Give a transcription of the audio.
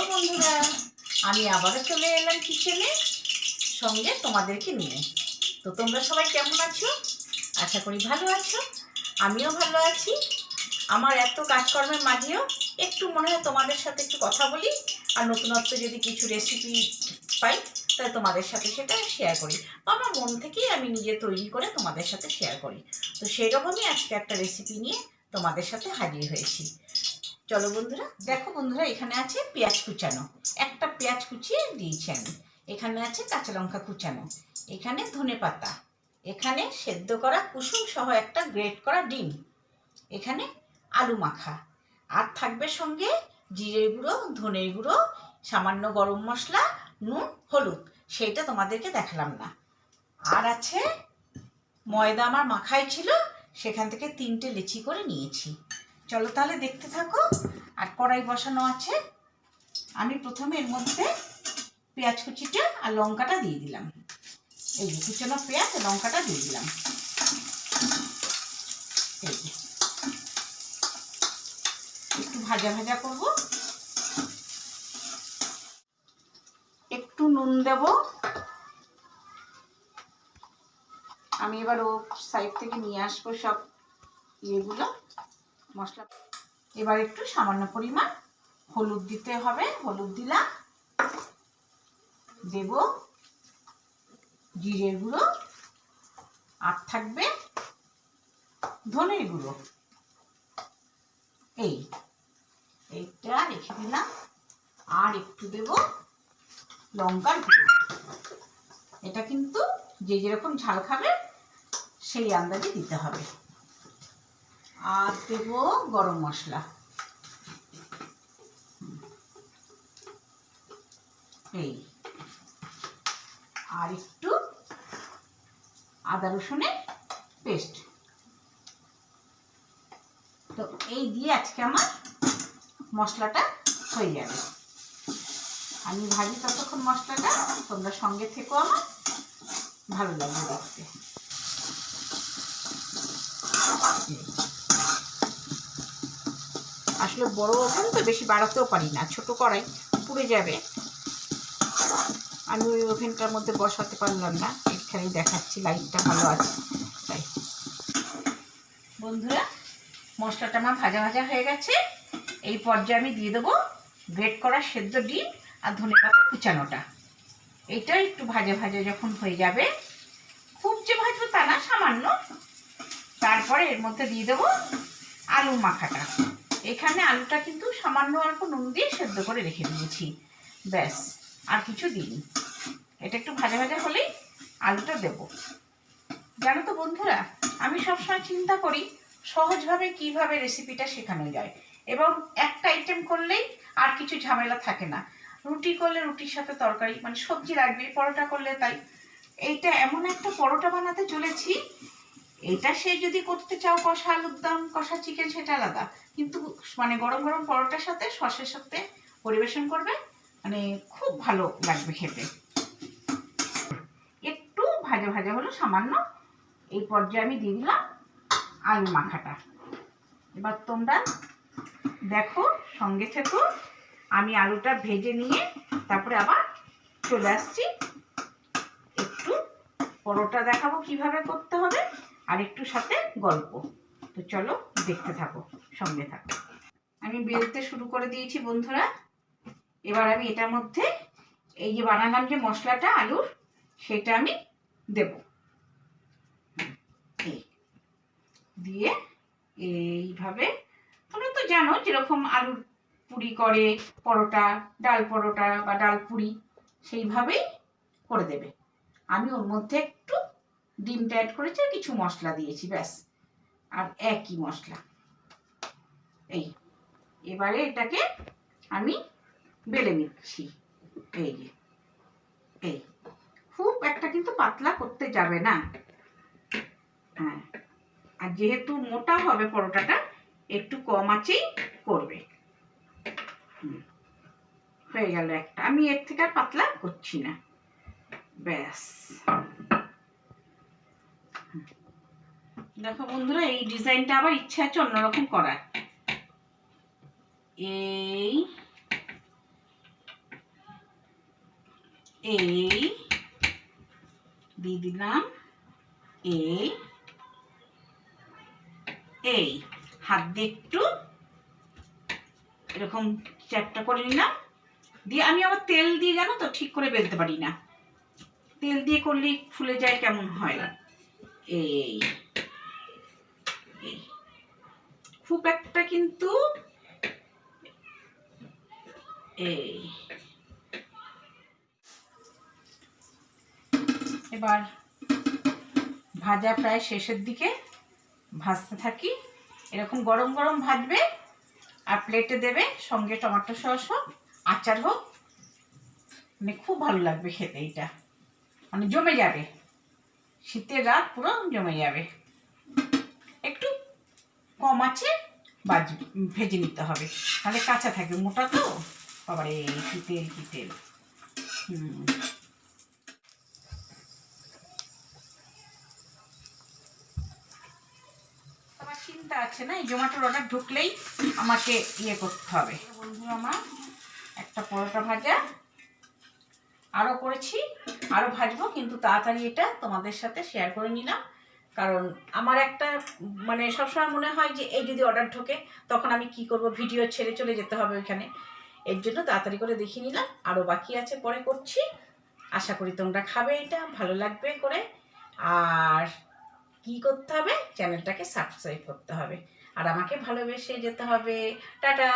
Hello বন্ধুরা, আমি আবারও চলে এলাম কিচেনে সঙ্গে তোমাদেরকে নিয়ে। তো তোমরা সবাই কেমন আছো? আশা করি ভালো আছো। আমিও ভালো আছি। আমার এত কাজকর্মের মাঝেও একটু মনে হয় তোমাদের সাথে একটু কথা বলি, আর নতুনত্ব যদি কিছু রেসিপি পাই, তাহলে তোমাদের সাথে সেটা শেয়ার করি। আমার মন থেকেই আমি নিজে তৈরি করে তোমাদের সাথে শেয়ার করি। তো সেই রকমই আজকে একটা রেসিপি নিয়ে তোমাদের সাথে হাজির হয়েছি। চলো বন্ধুরা, দেখো বন্ধুরা, এখানে আছে পেঁয়াজ কুচানো। একটা পেঁয়াজ কুচিয়ে দিয়েছি আমি। এখানে আছে কাঁচা লঙ্কা কুচানো। এখানে ধনে পাতা। এখানে সেদ্ধ করা কুসুম সহ একটা গ্রেট করা ডিম। এখানে আলু মাখা। আর থাকবে সঙ্গে জিরে গুঁড়ো, ধনের গুঁড়ো, সামান্য গরম মশলা, নুন, হলুদ। সেইটা তোমাদেরকে দেখালাম না। আর আছে ময়দা আমার মাখাই ছিল, সেখান থেকে তিনটে লেচি করে নিয়েছি। চলো তাহলে দেখতে থাকো। আর কড়াই বসানো আছে। আমি প্রথমে এর মধ্যে পেঁয়াজ কুচিটা আর লঙ্কাটা দিয়ে দিলাম। এই কুচানো পেঁয়াজ লঙ্কাটা দিয়ে দিলাম। একটু ভাজা ভাজা করব। একটু নুন দেব। আমি এবার ও সাইড থেকে নিয়ে আসব সব ইয়েগুলো। মশলা এবার একটু সামান্য পরিমাণ হলুদ দিতে হবে। হলুদ দিলাম। দেব জিরের গুঁড়ো। আর থাকবে ধনের গুঁড়ো। এই, এইটা রেখে দিলাম। আর একটু দেব লঙ্কার গুঁড়ো। এটা কিন্তু যে যেরকম ঝাল খাবে, সেই আন্দাজে দিতে হবে। আর দেব গরম মশলা। এই। আর একটু আদা রসুনের পেস্ট। তো এই দিয়ে আজকে আমার মশলাটা হয়ে যাবে। আমি ভাজি ততক্ষণ মশলাটা তোমরা সঙ্গে থেকো আমার। ভালো লাগবে দেখতে। আসলে বড় ওভেন তো বেশি বাড়াতেও পারি না। ছোট কড়াই, পুড়ে যাবে। আমি ওই ওভেনটার মধ্যে বসাতে পারলাম না। এখানেই দেখাচ্ছি লাইটটা ভালো আছে। তাই। বন্ধুরা, মশলাটা আমার ভাজা ভাজা হয়ে গেছে। এই পর্যায়ে আমি দিয়ে দেবো গ্রেট করা সেদ্ধ ডিম আর ধনে পাতা কুচানোটা। এইটা একটু ভাজা ভাজা যখন হয়ে যাবে, খুব যে ভাজবো তা না, সামান্য। তারপরে এর মধ্যে দিয়ে দেবো আলু মাখাটা। এখানে আলুটা কিন্তু সামান্য অল্প নুন দিয়ে সেদ্ধ করে রেখে দিয়েছি। ব্যাস, আর কিছু দিইনি। এটা একটু ভাজা ভাজা হলেই আলুটা দেব। জানো তো বন্ধুরা, আমি সবসময় চিন্তা করি সহজভাবে কীভাবে রেসিপিটা শেখানো যায়। এবং একটা আইটেম করলেই আর কিছু ঝামেলা থাকে না। রুটি করলে রুটির সাথে তরকারি মানে সবজি লাগবে, পরোটা করলে তাই। এইটা এমন একটা পরোটা বানাতে চলেছি এটা সে যদি করতে চাও, কষা আলুর দম, কষা চিকেন সেটা আলাদা। কিন্তু মানে গরম গরম পরোটার সাথে, সসের সাথে পরিবেশন করবে মানে খুব ভালো লাগবে খেতে। একটু ভাজা ভাজা হলো সামান্য এই পর্যায়ে আমি দিয়ে দিলাম আলু মাখাটা। এবার তোমরা দেখো, সঙ্গে থেকো, আমি আলুটা ভেজে নিয়ে তারপরে আবার চলে আসছি। একটু পরোটা দেখাবো কীভাবে করতে হবে। আর একটু সাথে গল্প। তো চলো দেখতে থাকো, সঙ্গে থাকো। আমি বেলতে শুরু করে দিয়েছি বন্ধুরা। এবার আমি এটার মধ্যে এই যে বানালাম যে মশলাটা, আলুর, সেটা আমি দেব। দিয়ে এইভাবে, তোমরা তো জানো যেরকম আলুর পুরি করে পরোটা, ডাল পরোটা বা ডাল পুরি, সেইভাবেই করে দেবে। আমি ওর মধ্যে একটু ডিমটা অ্যাড করেছি কিছু মশলা দিয়েছি, ব্যাস। আর একই মশলা। এই, এবারে এটাকে আমি বেলে নিচ্ছি। এই যে, এই। খুব একটা কিন্তু পাতলা করতে যাবে না। হ্যাঁ আর যেহেতু মোটা হবে পরোটাটা, একটু কম আঁচেই করবে। হয়ে গেল একটা। আমি এর থেকে আর পাতলা করছি না। ব্যাস। দেখো বন্ধুরা, এই ডিজাইনটা আবার ইচ্ছা আছে অন্যরকম করার। এই এই দিলাম, এই এই, হাত দিয়ে একটু এরকম চ্যাপটা করে নিলাম। দিয়ে আমি আবার তেল দিয়ে জানো তো, ঠিক করে বেলতে পারি না। তেল দিয়ে করলেই ফুলে যায়, কেমন হয়? এই এই খুব একটা কিন্তু এই। এবার ভাজা প্রায় শেষের দিকে ভাজতে থাকি। এরকম গরম গরম ভাজবে আর প্লেটে দেবে সঙ্গে টমেটো সস হোক, আচার হোক। মানে খুব ভালো লাগবে খেতে এটা মানে জমে যাবে। শীতের রাত পুরো জমে যাবে। একটু কম আছে, বাজ, ভেজে নিতে হবে। তাহলে কাঁচা থাকবে, মোটা তো? বাবারে, কি তেল কি তেল। চিন্তা আছে না, এই জোম্যাটোর অর্ডার ঢুকলেই আমাকে ইয়ে করতে হবে। বন্ধু আমার একটা পরোটা ভাজা। আরও করেছি আরও ভাজবো, কিন্তু তাড়াতাড়ি এটা তোমাদের সাথে শেয়ার করে নিলাম। কারণ আমার একটা মানে সবসময় মনে হয় যে এই যদি অর্ডার ঢোকে, তখন আমি কি করব? ভিডিও ছেড়ে চলে যেতে হবে ওইখানে। এর জন্য তাড়াতাড়ি করে দেখিয়ে নিলাম। আরও বাকি আছে, পরে করছি। আশা করি তোমরা খাবে এটা, ভালো লাগবে করে। আর কি করতে হবে? চ্যানেলটাকে সাবস্ক্রাইব করতে হবে। আর আমাকে ভালোবেসে যেতে হবে। টাটা!